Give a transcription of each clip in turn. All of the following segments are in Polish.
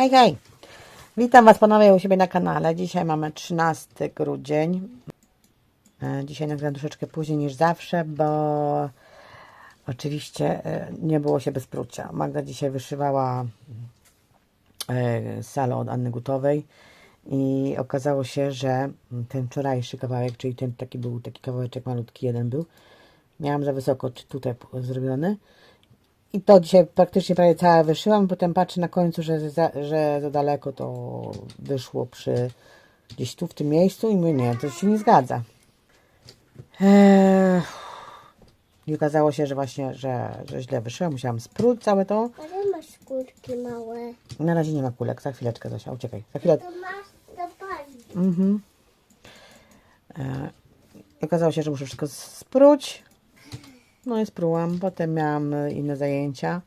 Hej, hej! Witam Was ponownie u siebie na kanale. Dzisiaj mamy 13 grudzień. E, Dzisiaj nagram troszeczkę później niż zawsze, bo oczywiście e, nie było się bez prucia. Magda dzisiaj wyszywała e, salę od Anny Gutowej i okazało się, że ten wczorajszy kawałek, czyli ten taki był, taki kawałeczek malutki jeden był, miałam za wysoko tutaj zrobiony i to dzisiaj praktycznie prawie całe wyszyłam, potem patrzę na końcu, że za, że za daleko to wyszło przy gdzieś tu w tym miejscu i mówię, nie, to się nie zgadza. Eee, I okazało się, że właśnie, że, że źle wyszyłam, musiałam spróć całe to. Ale masz skórki małe. Na razie nie ma kulek, za chwileczkę Zosia, uciekaj. Za chwilę. To masz zapalić. Mhm. E, i okazało się, że muszę wszystko spróć. No i sprółam. Potem miałam e, inne zajęcia.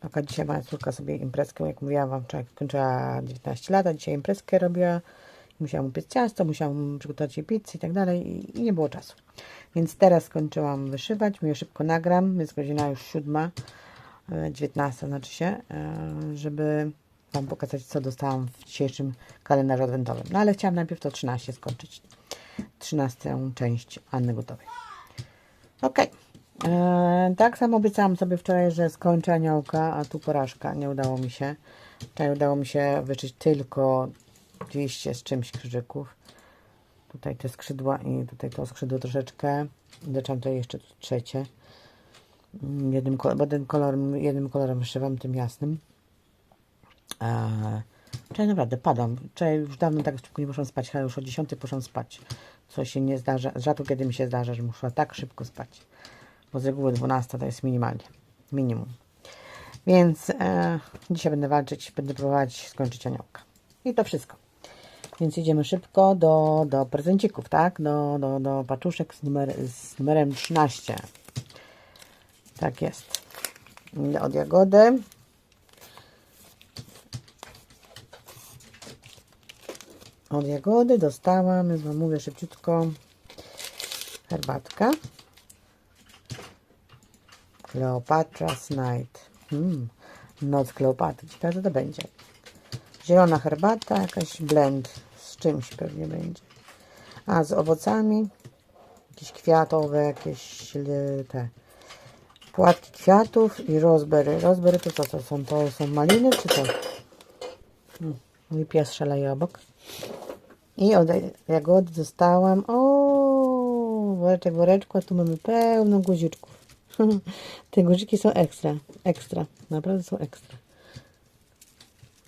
Taka dzisiaj moja córka sobie imprezkę, jak mówiłam wam, wczoraj kończyła 19 lat, a dzisiaj imprezkę robiła. Musiałam upiec ciasto, musiałam przygotować jej pizzę i tak dalej i, nie było czasu. Więc teraz skończyłam wyszywać, mówię szybko nagram, jest godzina już siódma, e, 19 znaczy się, e, żeby Wam pokazać, co dostałam w dzisiejszym kalendarzu adwentowym. No ale chciałam najpierw to 13 skończyć. 13 część Anny Gotowej. Ok. Eee, tak samo obiecałam sobie wczoraj, że skończę aniołka, a tu porażka. Nie udało mi się. Wczoraj udało mi się wyszyć tylko 200 z czymś krzyżyków. Tutaj te skrzydła i tutaj to skrzydło troszeczkę. Zaczęłam tutaj jeszcze trzecie. Mm, Jednym, kolor, bo ten kolor, jednym kolorem wyszywam, tym jasnym. Eee, Wczoraj naprawdę padam. Wczoraj już dawno tak szybko nie poszłam spać, ale już o 10 poszłam spać. Co się nie zdarza, rzadko kiedy mi się zdarza, że muszę tak szybko spać. Bo z reguły 12 to jest minimalnie. Minimum. Więc e, dzisiaj będę walczyć, będę próbować skończyć aniołka. I to wszystko. Więc idziemy szybko do, do prezencików, tak? Do, do, do paczuszek z, numer, z numerem 13. Tak jest. Od jagody. Od jagody dostałam, już wam mówię szybciutko, herbatka. Cleopatra's Night. Hmm. Noc Kleopatry. Ciekawe, co to będzie. Zielona herbata, jakaś blend z czymś pewnie będzie. A, z owocami. Jakieś kwiatowe, jakieś te płatki kwiatów i rozbery. Rozbery to co to są? To są maliny czy co? Hmm. Mój pies szaleje obok. I od jagody dostałam. O, woreczek, woreczku, a tu mamy pełno guziczków. Te guziki są ekstra, ekstra. Naprawdę są ekstra.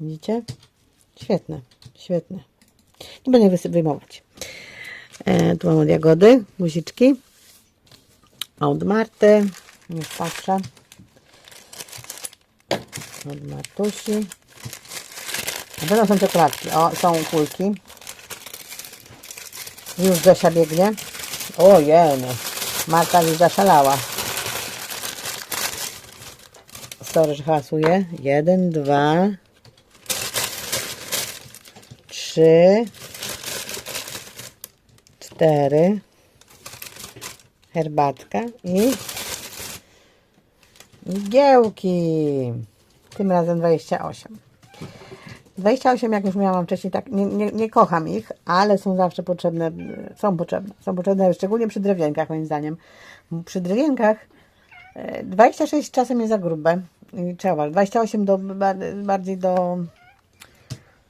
Widzicie? Świetne, świetne. Nie będę wyjmować. E, tu mam od jagody guziczki. A od Marty. Już patrzę. Od Martusi. Na pewno są czekoladki. O, są kulki. Już Zosia biegnie. Ojej, Marta już zaszalała. Sorry, że. Jeden, dwa, trzy, cztery, herbatka i igiełki. Tym razem 28. 28, jak już miałam wcześniej, tak nie, nie, nie kocham ich, ale są zawsze potrzebne, są potrzebne. Są potrzebne szczególnie przy drewienkach, moim zdaniem. Przy drewienkach e, 26 czasem jest za grube. Trzeba, 28 do, ba- bardziej do,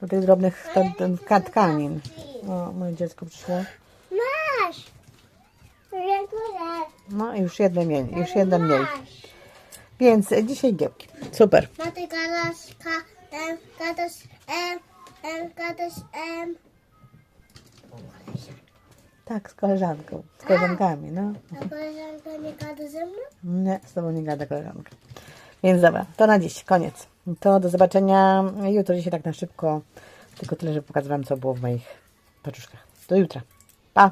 do tych drobnych ten, ten, ka- tkanin. O, moje dziecko przyszło. Masz. No i już jedno mniej, już jedno mniej. Więc dzisiaj giełki. Super. Tej gadasz, em, em, gadasz, em. Tak, z koleżanką, z koleżankami, no. A koleżanka nie gada ze mną? Nie, z tobą nie gada koleżanka. Więc dobra, to na dziś, koniec. To do zobaczenia jutro, dzisiaj tak na szybko. Tylko tyle, że pokazywałam, co było w moich paczuszkach. Do jutra. Pa!